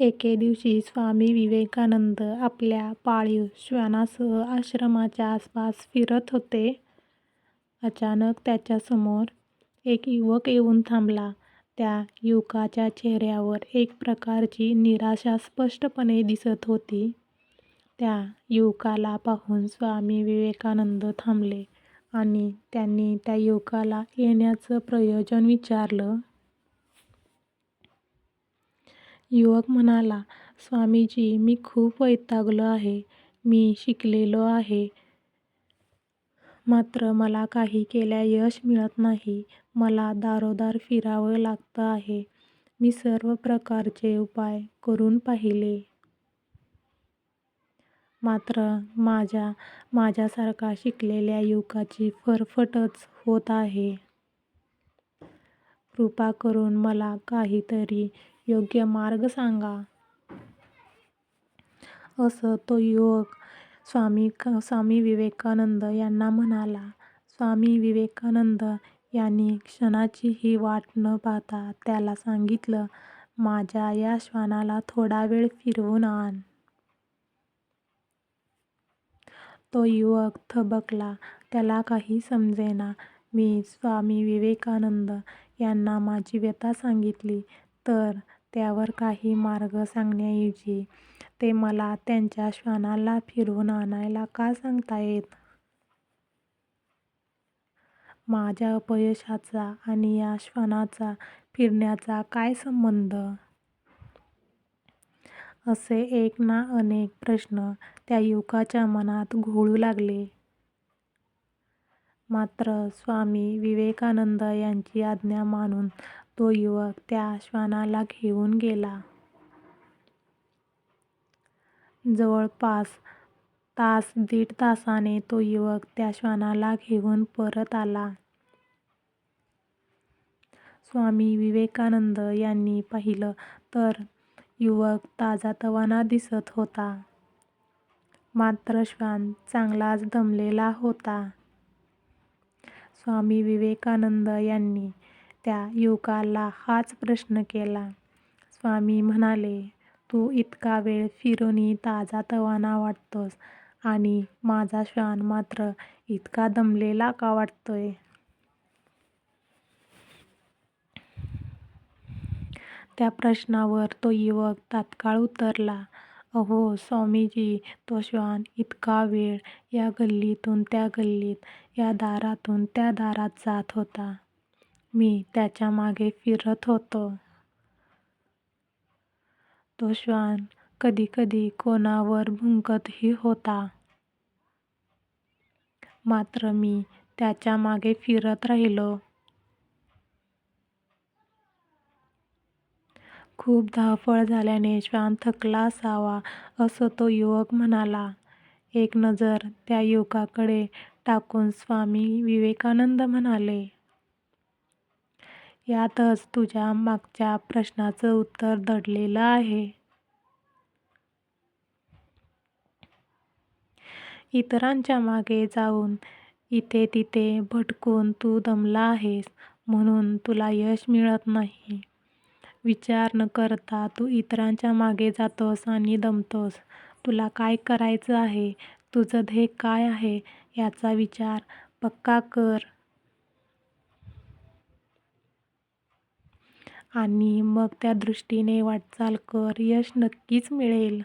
एके दिवशी स्वामी विवेकानंद आपल्या पाळीव श्वानासह आश्रमाच्या आसपास फिरत होते. अचानक त्याच्यासमोर एक युवक येऊन थांबला. त्या युवकाच्या चेहऱ्यावर एक प्रकारची निराशा स्पष्टपणे दिसत होती. त्या युवकाला पाहून स्वामी विवेकानंद थांबले आणि त्यांनी त्या युवकाला येण्याचं प्रयोजन विचारलं. युवक म्हणाला, स्वामीजी, मी खूप वैतागलो आहे. मी शिकलेलो आहे. मात्र मला काही केल्या यश मिळत नाही. मला दारोदार फिरावं लागत आहे. मी सर्व प्रकारचे उपाय करून पाहिले. मात्र माझ्या माझ्यासारखा शिकलेल्या युवकाची फरफटच होत आहे. कृपा करून मला काहीतरी योग्य मार्ग सांगा. असं तो युवक स्वामी स्वामी विवेकानंद यांना म्हणाला. स्वामी विवेकानंद यांनी क्षणाचीही वाट न पाहता त्याला सांगितलं, माझ्या या श्वानाला थोडा वेळ फिरवून आण. तो युवक थबकला. त्याला काही समजेना. मी स्वामी विवेकानंद यांना माझी व्यथा सांगितली तर त्यावर काही मार्ग सांगण्याऐवजी ते मला त्यांच्या श्वानाला फिरवून आणायला का सांगतायत? माझ्या अपयशाचा आणि या श्वानाचा फिरण्याचा काय संबंध? असे एक ना अनेक प्रश्न त्या युवकाच्या मनात घोळू लागले. मात्र स्वामी विवेकानंद यांची आज्ञा मानून तो युवक त्या श्वानाला घेऊन गेला. जवळपास तास दीड तासाने तो युवक त्या श्वानाला घेऊन परत आला. स्वामी विवेकानंद यांनी पाहिलं तर युवक ताजातवाना दिसत होता. मात्र श्वान चांगलाच दमलेला होता. स्वामी विवेकानंद यांनी त्या युवकाला हाच प्रश्न केला. स्वामी म्हणाले, तू इतका वेळ फिरूनही ताजातवाना वाटतोस आणि माझा श्वान मात्र इतका दमलेला का वाटतोय? त्या प्रश्नावर तो युवक तात्काळ उतरला अहो स्वामीजी, तो श्वान इतका वेळ या गल्लीतून त्या गल्लीत, या दारातून त्या दारात जात होता. मी त्याच्यामागे फिरत होतो. तो श्वान कधीकधी कोणावर भुंकतही होता. मात्र मी त्याच्यामागे फिरत राहिलो. खूप धावपळ झाल्याने श्वान थकला असावा असं तो युवक म्हणाला. एक नजर त्या युवकाकडे टाकून स्वामी विवेकानंद म्हणाले, यातच तुझ्या मागच्या प्रश्नाचं उत्तर दडलेलं आहे. इतरांच्या मागे जाऊन, इथे तिथे भटकून तू दमला आहेस म्हणून तुला यश मिळत नाही. विचार न करता तू इतरांच्या मागे जातोस आणि दमतोस. तुला काय करायचं आहे, तुझं ध्येय काय आहे याचा विचार पक्का कर. आणि मग त्या दृष्टीने वाटचाल कर. यश नक्कीच मिळेल.